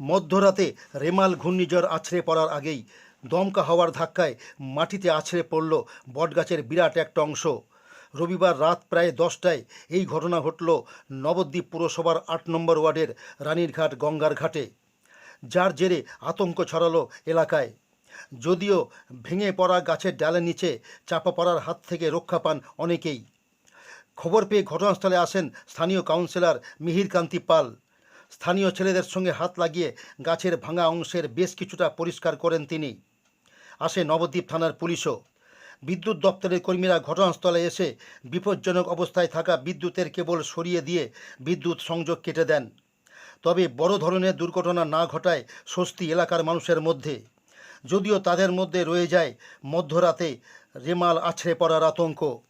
মধ্যরাতে রেমাল ঘূর্ণিঝড় আছড়ে পড়ার আগেই দমকা হওয়ার ধাক্কায় মাটিতে আছড়ে পড়ল বটগাছের বিরাট একটা অংশ। রবিবার রাত প্রায় দশটায় এই ঘটনা ঘটল নবদ্বীপ পুরসভার আট নম্বর ওয়ার্ডের রানীরঘাট গঙ্গার ঘাটে, যার জেরে আতঙ্ক ছড়ালো এলাকায়। যদিও ভেঙে পড়া গাছের ডালের নিচে চাপা পড়ার হাত থেকে রক্ষা পান অনেকেই। খবর পেয়ে ঘটনাস্থলে আসেন স্থানীয় কাউন্সিলর মিহির কান্তি পাল। স্থানীয় ছেলেদের সঙ্গে হাত লাগিয়ে গাছের ভাঙা অংশের বেশ কিছুটা পরিষ্কার করেন তিনি। আসে নবদ্বীপ থানার পুলিশও। বিদ্যুৎ দপ্তরের কর্মীরা ঘটনাস্থলে এসে বিপজ্জনক অবস্থায় থাকা বিদ্যুতের কেবল সরিয়ে দিয়ে বিদ্যুৎ সংযোগ কেটে দেন। তবে বড় ধরনের দুর্ঘটনা না ঘটায় স্বস্তি এলাকার মানুষের মধ্যে। যদিও তাদের মধ্যে রয়ে যায় মধ্যরাতে রেমাল আছড়ে পড়ার আতঙ্ক।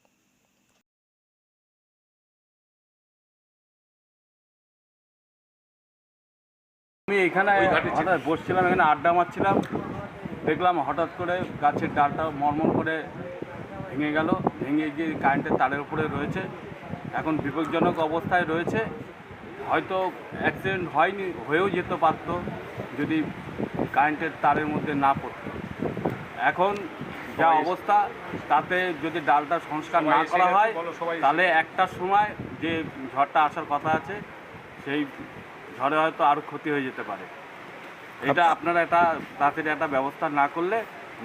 আমি এখানে হঠাৎ বসছিলাম এখানে আড্ডা মারছিলাম। দেখলাম হঠাৎ করে গাছের ডালটা মরমর করে ভেঙে গেল। ভেঙে গিয়ে কারেন্টের তারের উপরে রয়েছে। এখন বিপজ্জনক অবস্থায় রয়েছে। হয়তো অ্যাক্সিডেন্ট হয়নি হয়েও যেতে পারতো যদি কারেন্টের তারের মধ্যে না পড়তো। এখন যা অবস্থা তাতে যদি ডালটা সংস্কার না করা হয় তাহলে একটা সময় যে ঝড়টা আসার কথা আছে সেই ঝড়ে হয়তো আরও ক্ষতি হয়ে যেতে পারে। এটা আপনারা এটা তাড়াতাড়ি একটা ব্যবস্থা না করলে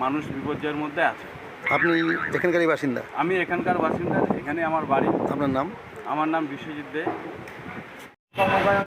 মানুষ বিপর্যয়ের মধ্যে আছে। আপনি এখানকারই বাসিন্দা? আমি এখানকার বাসিন্দা এখানে আমার বাড়ি। আপনার নাম? আমার নাম বিশ্বজিৎ দে।